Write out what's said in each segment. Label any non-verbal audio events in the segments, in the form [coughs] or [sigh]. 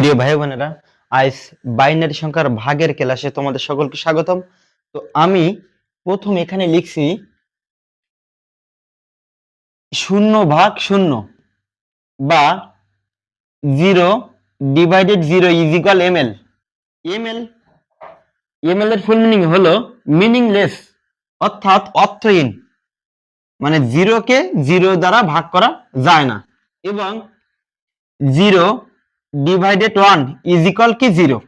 প্রিয় ভাই বোনেরা, আজ বাইনারি সংখ্যার ভাগের ক্লাসে তোমাদের সকলকে স্বাগতম। তো আমি প্রথম এখানে লিখছি শূন্য ভাগ শূন্য বা zero divided zero is equal M L M L M L এর ফুল মিনিং হলো মিনিংলেস অর্থাৎ অর্থহীন। মানে জিরোকে জিরো দ্বারা ভাগ করা যায় না। এবং zero divided one is equal কি? জিরো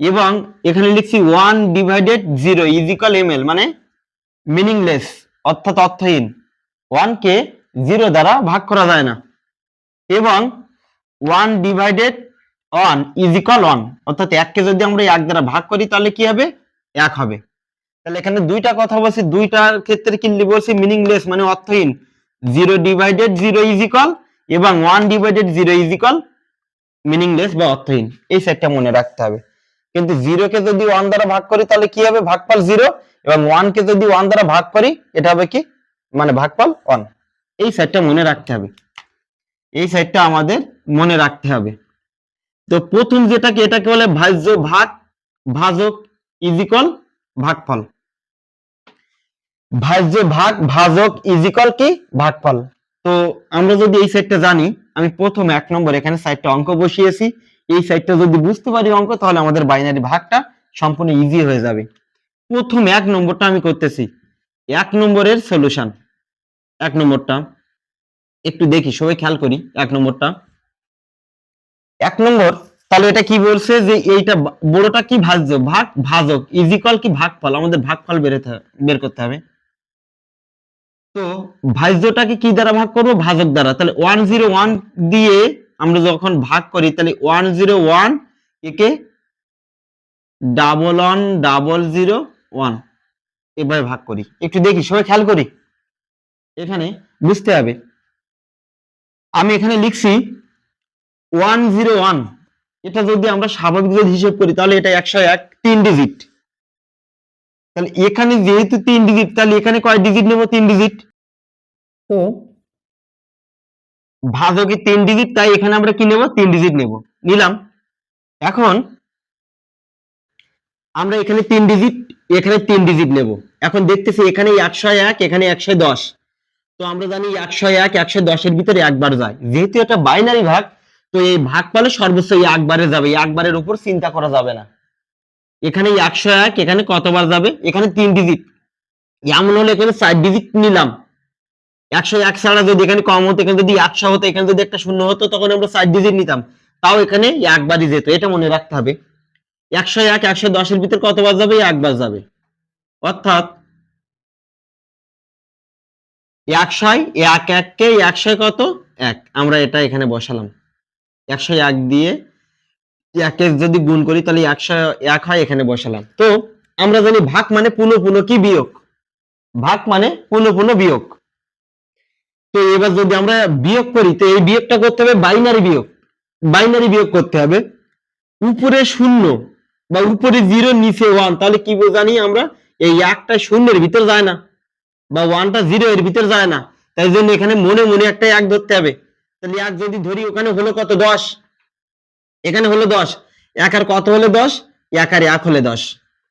এবং এখানে লিখছি one divided zero is equal M L মানে মিনিংলেস অর্থাৎ অর্থহীন। ওয়ানকে জিরো দ্বারা ভাগ করা যায় না। এবং one divided one is equal one অর্থাৎ এককে যদি আমরা এক দ্বারা ভাগ করি, তাহলে কি হবে? এক হবে। তাহলে এখানে দুইটা কথা বলছি, দুইটার ক্ষেত্রে কি বলছি? মিনিংলেস মানে অর্থহীন। Zero divided zero is equal এবং one divided zero is equal meaningless বা অর্থহীন। এই সেটটা মনে রাখতে হবে। কিন্তু জিরোকে যদি ওয়ান দ্বারা ভাগ করি, তাহলে কি হবে? ভাগফল জিরো এবং ওয়ানকে যদি ওয়ান দ্বারা ভাগ করি, এটা হবে কি? মানে ভাগফল ওয়ান এই সেটটা মনে রাখতে হবে। এই সেটটা আমাদের মনে রাখতে হবে। তো প্রথম যেটাকে, এটাকে বলে ভাজ্য ভাগ, ভাজক ইজিকল ভাগফল। ভাজ্য ভাগ, ভাজক ইজিকল কি? ভাগফল। তো আমরা যদি এই সাইডটা জানি, আমি প্রথমে এক নম্বর এখানে সাইডটা অঙ্ক বসিয়েছি। এই সাইডটা যদি বুঝতে পারি অঙ্ক, তাহলে আমাদের বাইনারি ভাগটা সম্পূর্ণ ইজি হয়ে যাবে। প্রথম এক নম্বরটা আমি করতেছি। এক নম্বরের সলিউশন এক নম্বরটা। একটু দেখি, সবাই খেয়াল করি, এক নম্বরটা। এক নম্বর, তাহলে এটা কি বলছে যে এইটা বড়টা কি ভাজ্য? ভাগ, ভাজক। ইজিকল কি ভাগফল? আমাদের ভাগফল বের করতে হবে। তো ভাজ্যটাকে কি দ্বারা ভাগ করব? ভাজক দ্বারা। তাহলে ওয়ান জিরো ওয়ান দিয়ে আমরা যখন ভাগ করি, তাহলে ওয়ান জিরো ওয়ান একে double one double zero one এভাবে ভাগ করি। একটু দেখি, সবাই খেয়াল করি। এখানে বুঝতে হবে। আমি এখানে লিখছি ওয়ান জিরো ওয়ান এটা যদি আমরা স্বাভাবিক যদি হিসেব করি, তাহলে এটা একশো এক, তিন ডিজিট তাহলে এখানে যেহেতু তিন ডিজিট তাহলে এখানে কয় ডিজিট নেব? তিন ডিজিট তো? ভাজকে তিন ডিজিট তাই এখানে আমরা কি নেব? তিন ডিজিট নেব। নিলাম। এখন আমরা এখানে তিন ডিজিট এখানে তিন ডিজিট নেব। এখন দেখতেছি এখানে একশো এক এখানে একশো দশ। তো আমরা জানি একশো এক একশো দশের ভিতরে একবার যায়। যেহেতু এটা বাইনারি ভাগ তো এই ভাগ পালে সর্বোচ্চ একবারে যাবে। একবারের উপর চিন্তা করা যাবে না। এখানে একশো এক, এখানে কতবার যাবে? এখানে তিন ডিজিট এমন হলে এখানে চার ডিজিট নিলাম। একশো এক ছাড়া যদি এখানে কম হতো, এখানে যদি একশো হতো, এখানে যদি একটা শূন্য হতো, তখন আমরা চার ডিজিট নিতাম। তাও এখানে একবারই যেত। এটা মনে রাখতে হবে। একশো এক, একশো দশের ভিতর কতবার যাবে? একবার যাবে। অর্থাৎ একশোয় এক এককে একশো কত? এক। আমরা এটা এখানে বসালাম। একশো এক দিয়ে একে যদি গুণ করি, তাহলে একশো এক হয় এখানে বসালাম। তো আমরা জানি ভাগ মানে পুনঃ পুনঃ কি বিয়োগ? ভাগ মানে পুনঃ পুনঃ বিয়োগ। তো এবার যদি আমরা বিয়োগ করি, তো এই বিয়োগটা করতে হবে বাইনারি বিয়োগ। বাইনারি বিয়োগ করতে হবে। উপরে শূন্য বা উপরে জিরো নিচে ওয়ান তাহলে কি জানি আমরা, এই একটা শূন্যের ভিতর যায় না বা ওয়ানটা জিরো এর ভিতর যায় না। তাই জন্য এখানে মনে মনে একটা এক ধরতে হবে। তাহলে এক যদি ধরি, ওখানে হলো কত? দশ। এখানে হলো দশ। এক আর কত হলে দশ? এক আর এক হলে দশ।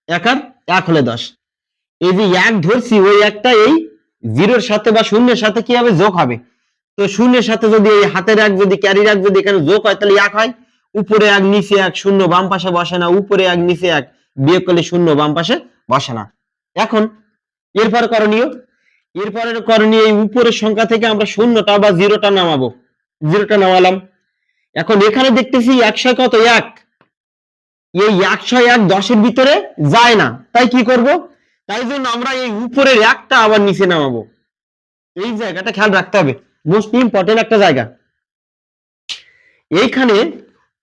এক আর এক হলে দশ। এই যে এক ধরছি, ওই একটা এই জিরোর সাথে বা শূন্যের সাথে কি হবে যোগ হবে? তো শূন্যের সাথে যদি এই হাতের এক যদি ক্যারির এক যদি এখানে যোগ হয়, তাহলে এক হয়। উপরে এক, নিচে এক, শূন্য, বাম পাশে বসে না। উপরে এক, নিচে এক, বিয়োগ করলে শূন্য, বাম পাশে বসে না। এখন এরপর করণীয়। এরপরে করণীয় এই উপরের সংখ্যা থেকে আমরা শূন্যটা বা জিরোটা নামাবো। জিরোটা নামালাম। এখন এখানে দেখতেছি একশো কত? এক। এই একশো এক দশের ভিতরে যায় না। তাই কি করব? তাই জন্য আমরা এই উপরের একটা আবার নিচে নামাবো। এই জায়গাটা খেয়াল রাখতে হবে। মোস্ট ইম্পর্টেন্ট একটা জায়গা। এইখানে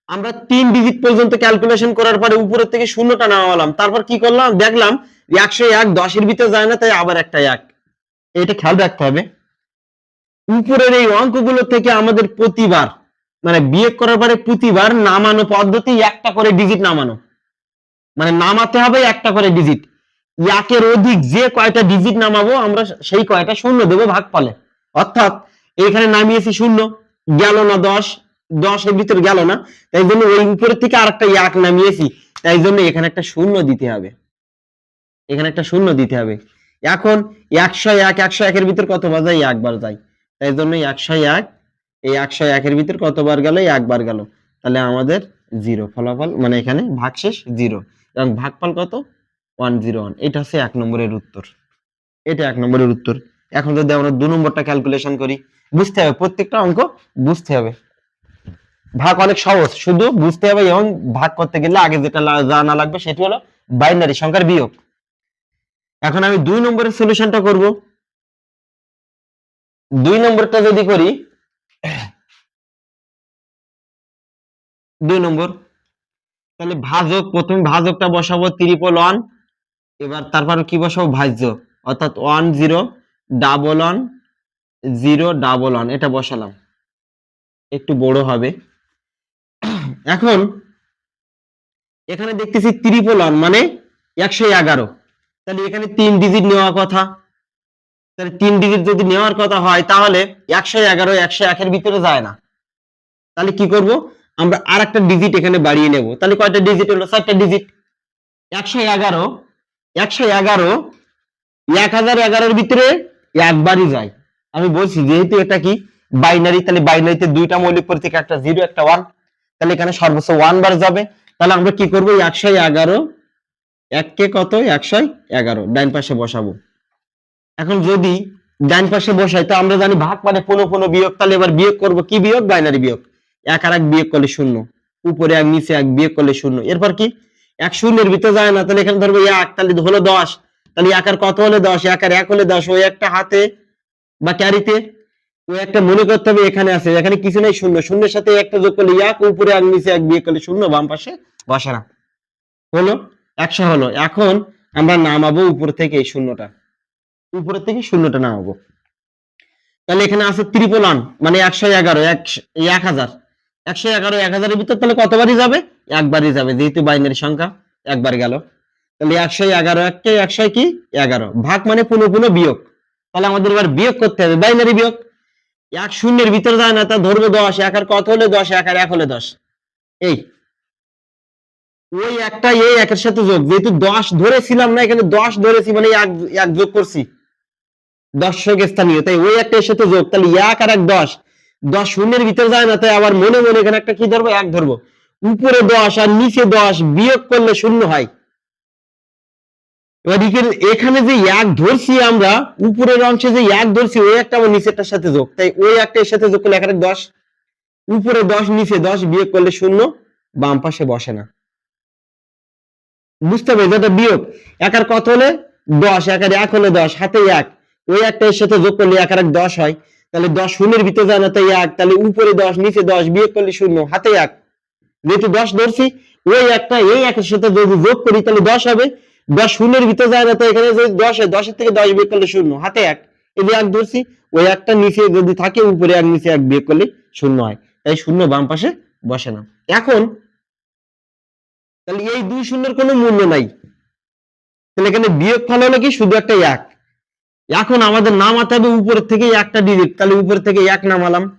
আমরা তিন ডিজিট পর্যন্ত ক্যালকুলেশন করার পরে উপরের থেকে শূন্যটা নামালাম। তারপর কি করলাম? দেখলাম একশো এক দশের ভিতরে যায় না, তাই আবার একটা এক। এটা খেয়াল রাখতে হবে। উপরের এই অঙ্কগুলো থেকে আমাদের প্রতিবার মানে বিয়োগ করার পরে প্রতিবার নামানো পদ্ধতি, একটা করে ডিজিট নামানো। মানে নামাতে হবে একটা করে ডিজিট একের অধিক যে কয়টা ডিজিট নামাবো, আমরা সেই কয়টা শূন্য দেবো ভাগ ফলে অর্থাৎ এখানে নামিয়েছি শূন্য, গেল না দশ দশের ভিতর গেল না। তাই জন্য ওই উপরের থেকে আরেকটা এক নামিয়েছি। তাই জন্য এখানে একটা শূন্য দিতে হবে। এখানে একটা শূন্য দিতে হবে। এখন একশো এক, একশো একের ভিতর কতবার যায় একবার যায় তাই জন্য একশো এক এই একশো একের ভিতর কতবার গেল? একবার গেল। তাহলে আমাদের জিরো ফলাফল মানে এখানে ভাগশেষ জিরো। এবং ভাগফল কত? One zero one. এটা হচ্ছে এক নম্বরের উত্তর। এটা এক নম্বরের উত্তর। এখন যদি আমরা দু নম্বরটা ক্যালকুলেশন করি, বুঝতে হবে, প্রত্যেকটা অঙ্ক বুঝতে হবে। ভাগ অনেক সহজ। শুধু বুঝতে হবে এবং ভাগ করতে গেলে আগে যেটা জানা লাগবে সেটি হলো বাইনারি সংখ্যার বিয়োগ। এখন আমি দুই নম্বরের সলিউশনটা করব। দুই নম্বরটা যদি করি [coughs] দুই নম্বর। তাহলে ভাজক, প্রথম ভাজকটা বসাবো ত্রিপল ওয়ান এবার তারপর কি বসাবো? ভাজ্য। অর্থাৎ one zero double one zero double one এটা বসালাম। একটু বড় হবে। [coughs] এখন এখানে দেখতেছি ত্রিপল ওয়ান মানে একশো এগারো। তাহলে এখানে তিন ডিজিট নেওয়া কথা। তাহলে তিন ডিজিট যদি নেওয়ার কথা হয়, তাহলে একশো এগারো, একশো একের ভিতরে যায় না। তাহলে কি করব? আমরা আর একটা ডিজিট এখানে বাড়িয়ে নেব। তাহলে কয়টা ডিজিট হলো? চারটা ডিজিট একশো এগারো একশো এগারো, এক হাজার এগারোর ভিতরে একবারই যায়। আমি বলছি, যেহেতু এটা কি বাইনারি তাহলে বাইনারিতে দুইটা মৌলিক প্রতীক একটা জিরো একটা ওয়ান তাহলে এখানে সর্বোচ্চ ওয়ান বার যাবে। তাহলে আমরা কি করব? একশো এগারো এককে কত? একশো এগারো। ডাইন পাশে বসাবো। এখন যদি ডাইন পাশে বসাই, তো আমরা জানি ভাগ মানে পনেরো পনেরো বিয়োগ, তাহলে এবার বিয়োগ করব কি বিয়োগ? বাইনারি বিয়োগ। এক আর এক বিয়োগ করলে শূন্য। উপরে এক, নিচে এক বিয়োগ করলে শূন্য। এরপর কি? এক শূন্যের ভিতরে যায় না, তাহলে এখানে ধরবো এক, তাহলে হলো দশ। তাহলে এক আর কত হলে দশ? এক আর এক হলে দশ। ওই একটা হাতে বা ক্যারিতে ওই একটা মনে করতে হবে এখানে আছে। এখানে কিছু নেই, শূন্য। শূন্যের সাথে একটা যোগ করলে এক, উপরে এক, নিচে এক বিয়োগ করলে শূন্য, বাম পাশে বসে না হলো? একশো হলো। এখন আমরা নামাবো উপর থেকে এই শূন্যটা। উপরের থেকে শূন্যটা নামাবো। তাহলে এখানে আছে ত্রিপল মানে একশো এগারো, এক হাজার। একশো এগারো, এক হাজারের ভিতর তাহলে কতবারই যাবে? একবারই যাবে, যেহেতু বাইনারি সংখ্যা, একবার গেল। তাহলে একশো এগারো এককে একশো কি? এগারো। ভাগ মানে পুনঃ পুনঃ বিয়োগ। তাহলে আমাদের এবার বিয়োগ করতে হবে, বাইনারি বিয়োগ। এক শূন্যের ভিতরে যায় না, তা ধরবো দশ, এক আর কত হলে দশ, এক আর এক হলে দশ। এই। ওই একটা এই একের সাথে যোগ। যেহেতু দশ ধরেছিলাম না, এখানে দশ ধরেছি মানে এক যোগ করছি। দর্শক স্থানীয়। তাই ওই একটা এর সাথে যোগ। তাহলে এক আর এক দশ। দশ শূন্যের ভিতরে যায় না, তাই আবার মনে মনে এখানে একটা কি ধরবো? এক ধরবো। উপরে দশ আর নিচে দশ বিয়োগ করলে শূন্য হয়। এবার এখানে- যে এক ধরছি আমরা, উপরের অংশে যে এক ধরছি, ওই একটা আমার নিচেরটার সাথে যোগ। তাই ওই একটা এর সাথে যোগ করলে এখানে দশ। উপরে দশ, নিচে দশ বিয়োগ করলে শূন্য, বাম পাশে বসে না। বুঝতে হবে যেটা বিয়োগ। একার কত হলে? দশ। একার এক হলে দশ। হাতে এক। ওই একটা এর সাথে যোগ করলে এক আর এক দশ হয়। তাহলে দশ শূন্যের ভিতরে যায় না, তাই এক। তাহলে উপরে দশ, নিচে দশ, বিয়োগ করলে শূন্য, হাতে এক। যেহেতু দশ ধরছি, ওই একটা, এই একের সাথে যদি যোগ করি, তাহলে দশ হবে। দশ শূন্যের ভিতরে যায় না তো এখানে যদি দশ হয়, দশের থেকে দশ বিয়োগ করলে শূন্য, হাতে এক। এই এক ধরছি, ওই একটা নিচে যদি থাকে, উপরে এক, নিচে এক বিয়োগ করলে শূন্য হয়। তাই শূন্য বাম পাশে বসে না। এখন, তাহলে এই দুই শূন্যের কোনো মূল্য নাই। তাহলে এখানে বিয়োগ ফল হলো কি? শুধু একটা এক। এখন আমাদের নামাতে হবে উপরের থেকে একটা ডিজিট তাহলে উপর থেকে এক নামালাম।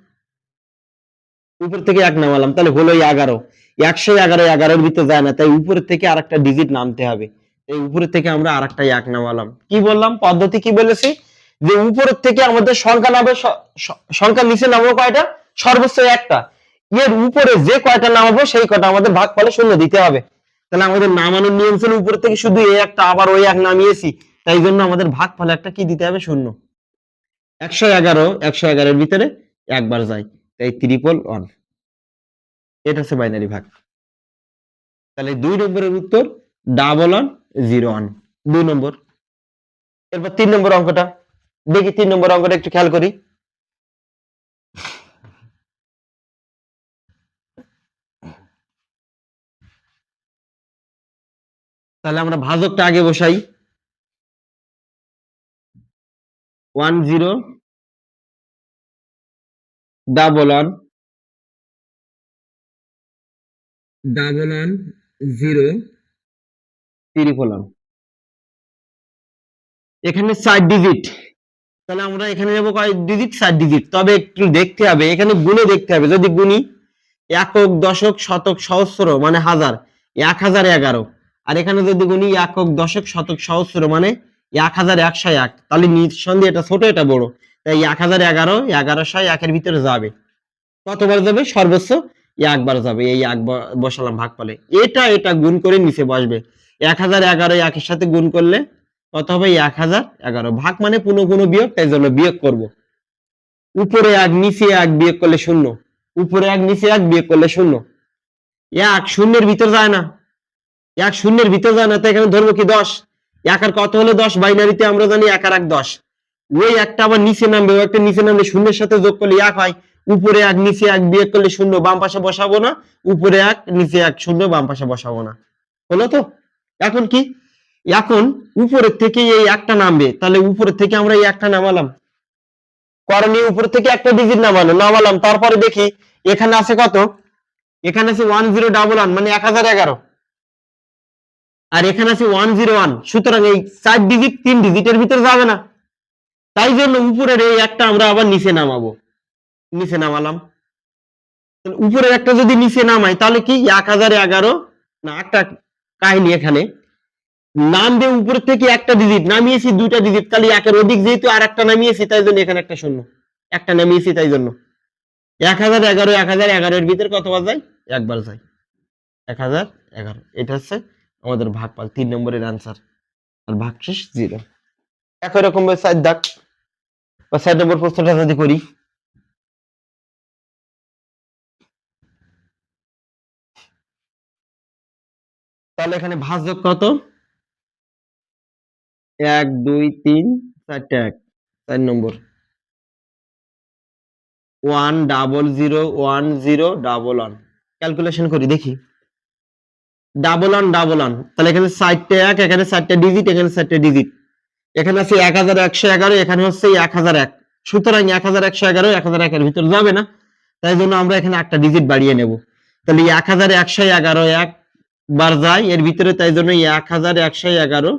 উপর থেকে এক নামালাম, তাহলে হলো এগারো। একশো এগারো, এগারোর ভিতরে যায় না, তাই উপরের থেকে আর একটা ডিজিট নামতে হবে। এই উপরের থেকে আমরা আর একটা এক নামালাম। কি বললাম? পদ্ধতি কি বলেছি? যে উপরের থেকে আমাদের সংখ্যা স- সংখ্যা নিচে নামবো কয়টা? সর্বোচ্চ একটা। এর উপরে যে কয়টা নামাবো, সেই কয়টা আমাদের ভাগ ফলে শূন্য দিতে হবে। তাহলে আমাদের নামানোর নিয়ম ছিল উপর থেকে শুধু এই একটা, আবার ওই এক নামিয়েছি। তাই জন্য আমাদের ভাগ ফলে একটা কি দিতে হবে? শূন্য। একশো এগারো, একশো এগারোর ভিতরে একবার যায়। তাই ত্রিপল ওয়ান। এটা হচ্ছে বাইনারি ভাগ। তাহলে দুই নম্বরের উত্তর ডাবল ওয়ান জিরো ওয়ান দুই নম্বর। এরপর তিন নম্বর অঙ্কটা। দেখি তিন নম্বর অঙ্কটা একটু খেয়াল করি। তাহলে আমরা ভাজকটা আগে বসাই। One zero double one double one zero triple one এখানে চার ডিজিট তাহলে আমরা এখানে নেব কয় ডিজিট চার ডিজিট তবে একটু দেখতে হবে এখানে গুণে দেখতে হবে। যদি গুণি একক দশক শতক সহস্র মানে হাজার এক হাজার এগারো। আর এখানে যদি গুনি একক দশক শতক সহস্র মানে এক হাজার একশো এক। তাহলে নিঃসন্দেহে এটা ছোট, এটা বড়। তাই এক হাজার এগারো এগারোশো একের ভিতরে যাবে। কতবার যাবে? সর্বোচ্চ একবার যাবে, এই একবার বসালাম ভাগ ফলে এটা এটা গুণ করে নিচে বসবে। এক হাজার এগারো একের সাথে গুণ করলে কত হবে? এক হাজার এগারো। ভাগ মানে পুনঃ পুনঃ বিয়োগ, তাই জন্য বিয়োগ করব। উপরে এক, নিচে এক বিয়োগ করলে শূন্য। উপরে এক, নিচে এক বিয়োগ করলে শূন্য। এক শূন্যের ভিতর যায় না। এক শূন্যের ভিতর যায় না, তাই এখানে ধরবো কি? দশ। এক আর কত হলো দশ? বাইনারিতে আমরা জানি এক আর এক দশ। ওই একটা আবার নিচে নামবে ওই একটা নিচে নামলে শূন্যের সাথে যোগ করলে এক হয়। উপরে এক, নিচে এক বিয়োগ করলে শূন্য, বাম পাশে বসাবো না। উপরে এক, নিচে এক, শূন্য, বাম পাশে বসাবো না। হলো তো? এখন কি? এখন উপরের থেকে এই একটা নামবে। তাহলে উপরের থেকে আমরা এই একটা নামালাম। করণীয় উপর থেকে একটা ডিজিট নামালো নামালাম। তারপরে দেখি, এখানে আছে কত? এখানে আছে ওয়ান জিরো ডাবল ওয়ান মানে এক হাজার এগারো। আর এখানে আছে ওয়ান জিরো ওয়ান সুতরাং এই চার ডিজিট তিন ডিজিটের ভিতরে যাবে না। তাই জন্য উপরের এই একটা আমরা আবার নিচে নামাবো। নিচে নামালাম। উপরের একটা যদি নিচে নামাই, তাহলে কি? এক হাজার এগারো, না, একটা কাহিনী এখানে। নামবে উপরের থেকে একটা ডিজিট নামিয়েছি দুইটা ডিজিট তাহলে একের অধিক যেহেতু আর একটা নামিয়েছি, তাই জন্য এখানে একটা শূন্য। একটা নামিয়েছি, তাই জন্য। এক হাজার এগারো, এক হাজার এগারোর ভিতরে কতবার যায়? একবার যায়। এক হাজার এগারো, এটা হচ্ছে আমাদের ভাগফল তিন নম্বরের আনসার আর ভাগশেষ জিরো। একই রকম সাইড দাগ বা সাইড নম্বর প্রশ্নটা যদি করি। তাহলে এখানে ভাজক কত? এক, দুই, তিন, চারটে এক, চার নম্বর। One double zero one zero double one calculation করি, দেখি। ডাবল ওয়ান ডাবল ওয়ান তাহলে এখানে চারটে এক, এখানে চারটে ডিজিট এখানে চারটে ডিজিট এখানে আছে এক হাজার একশো এগারো, এখানে হচ্ছে এক হাজার এক। সুতরাং এক হাজার একশো এগারো, এক হাজার একের ভিতর যাবে না। তাই জন্য আমরা এখানে একটা ডিজিট বাড়িয়ে নেব। তাহলে এক হাজার একশো এগারো একবার যায়, এর ভিতরে তাই জন্য এক হাজার একশো এগারো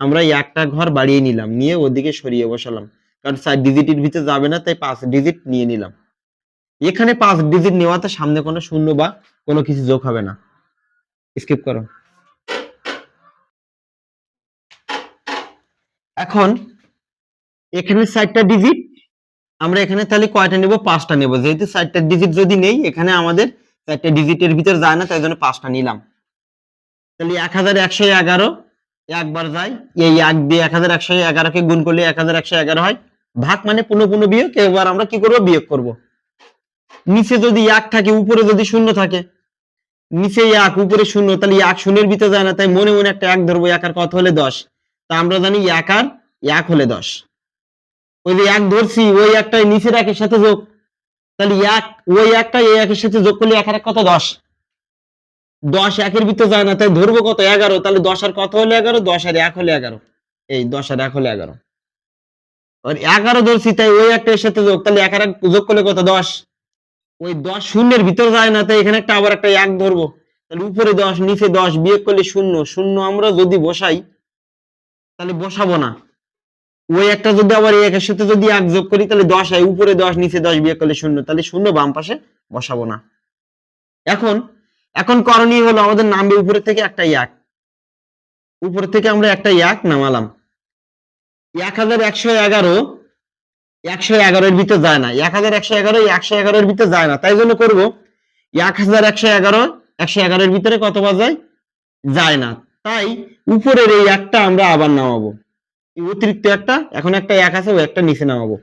আমরা একটা ঘর বাড়িয়ে নিলাম, নিয়ে ওদিকে সরিয়ে বসালাম। কারণ চার ডিজিটের ভিতরে যাবে না, তাই পাঁচ ডিজিট নিয়ে নিলাম। এখানে পাঁচ ডিজিট নেওয়াতে সামনে কোনো শূন্য বা কোনো কিছু যোগ হবে না। স্কিপ করো। এখন এখানে চারটা ডিজিট আমরা এখানে তাহলে কয়টা নেব? পাঁচটা নেব। যেহেতু চারটা ডিজিট যদি নেই, এখানে আমাদের চারটা ডিজিটের ভিতর যায় না, তাই জন্য পাঁচটা নিলাম। তাহলে এক হাজার একশো এগারো, একবার যায়, এই এক দিয়ে এক হাজার একশো এগারোকে গুণ করলে এক হাজার একশো এগারো হয়। ভাগ মানে পুনঃ পুনঃ বিয়োগ, এবার আমরা কি করব? বিয়োগ করব। নিচে যদি এক থাকে, উপরে যদি শূন্য থাকে নিচে এক, উপরে শূন্য, তাহলে এক শূন্যের ভিতরে যায় না, তাই মনে মনে একটা এক ধরবো, এক আর কত হলে দশ? তা আমরা জানি এক আর এক হলে দশ। ওই যে এক ধরছি, ওই একটা নিচের একের সাথে যোগ। তাহলে এক, ওই একটা এই একের সাথে যোগ করলে এক আর কত? দশ। দশ একের ভিতরে যায় না, তাই ধরবো কত? এগারো। তাহলে দশ আর কত হলে এগারো? দশ আর এক হলে এগারো। এই দশ আর এক হলে এগারো। এগারো ধরছি, তাই ওই একটা এর সাথে যোগ। তাহলে এক আর এক যোগ করলে কত? দশ। ওই দশ শূন্যের ভিতর যায় না, তাই এখানে একটা আবার একটা এক ধরবো। তাহলে উপরে দশ, নিচে দশ, বিয়োগ করলে শূন্য। শূন্য আমরা যদি বসাই, তাহলে বসাবো না। ওই একটা যদি আবার একের সাথে যদি এক যোগ করি, তাহলে দশ হয়। উপরে দশ, নিচে দশ, বিয়োগ করলে শূন্য। তাহলে শূন্য বাম পাশে বসাবো না। এখন এখন করণীয় হলো আমাদের নামবে উপরে থেকে একটা এক। উপরে থেকে আমরা একটা এক নামালাম। এক হাজার একশো এগারো একশো এগারোর ভিতর যায় না। এক হাজার একশো এগারো একশো এগারোর ভিতর যায় না। তাই জন্য করব, এক হাজার একশো এগারো, একশো এগারোর ভিতরে কতবার যায় যায় না। তাই উপরের এই একটা আমরা আবার নামাবো। অতিরিক্ত একটা, এখন একটা এক আছে ও একটা নিচে নামাবো।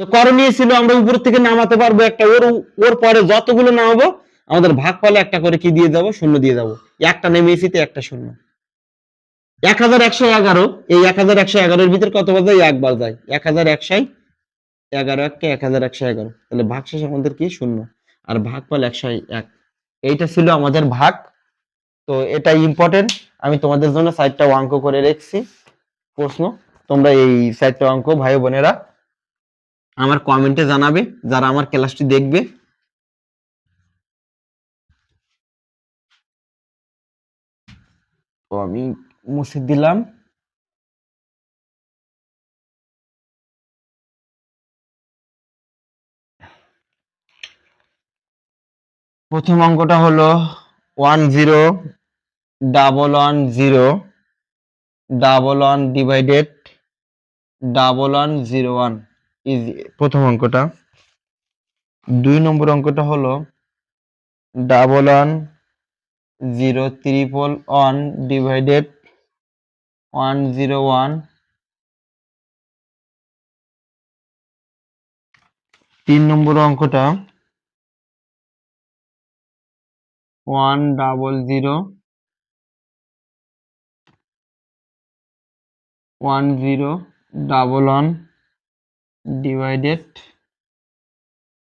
তো করণীয় ছিল আমরা উপর থেকে নামাতে পারব একটা, ওর ওর পরে যতগুলো নামাবো, আমাদের ভাগ পালে একটা করে কি দিয়ে যাব? শূন্য দিয়ে যাব। একটা নেমেছি তো একটা শূন্য। এক হাজার একশো এগারো, এই এক হাজার একশো এগারোর ভিতরে কত বাজায় একবার যায় এক হাজার একশো এগারো এককে এক হাজার একশো এগারো। তাহলে ভাগ শেষ আমাদের কি? শূন্য। আর ভাগ পাল একশো এক। এইটা ছিল আমাদের ভাগ। তো এটা ইম্পর্টেন্ট আমি তোমাদের জন্য সাইডটা অঙ্ক করে রেখেছি। প্রশ্ন, তোমরা এই সাইডটা অঙ্ক, ভাই বোনেরা, আমার কমেন্টে জানাবে। যারা আমার ক্লাসটি দেখবে। তো আমি মুছে দিলাম। প্রথম অঙ্কটা হলো one zero double one zero double one divided double one zero one. Easy, প্রথম অঙ্কটা। দুই নম্বর অঙ্কটা হলো double one zero triple one divided one zero one তিন নম্বর অঙ্কটা one double zero one zero double one divided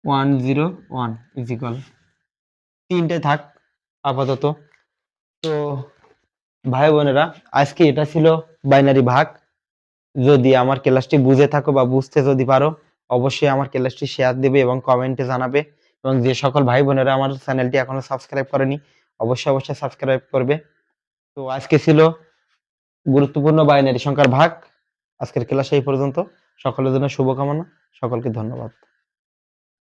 one zero one is equal তিনটে থাক, আপাতত। তো ভাই বোনেরা, আজকে এটা ছিল বাইনারি ভাগ। যদি আমার ক্লাসটি বুঝে থাকো বা বুঝতে যদি পারো, অবশ্যই আমার ক্লাসটি শেয়ার দেবে এবং কমেন্টে জানাবে। এবং যে সকল ভাই বোনেরা আমার চ্যানেলটি এখনও সাবস্ক্রাইব করেনি, অবশ্যই অবশ্যই সাবস্ক্রাইব করবে। তো আজকে ছিল গুরুত্বপূর্ণ বাইনারি সংখ্যার ভাগ। আজকের ক্লাস এই পর্যন্ত। সকলের জন্য শুভকামনা। সকলকে ধন্যবাদ।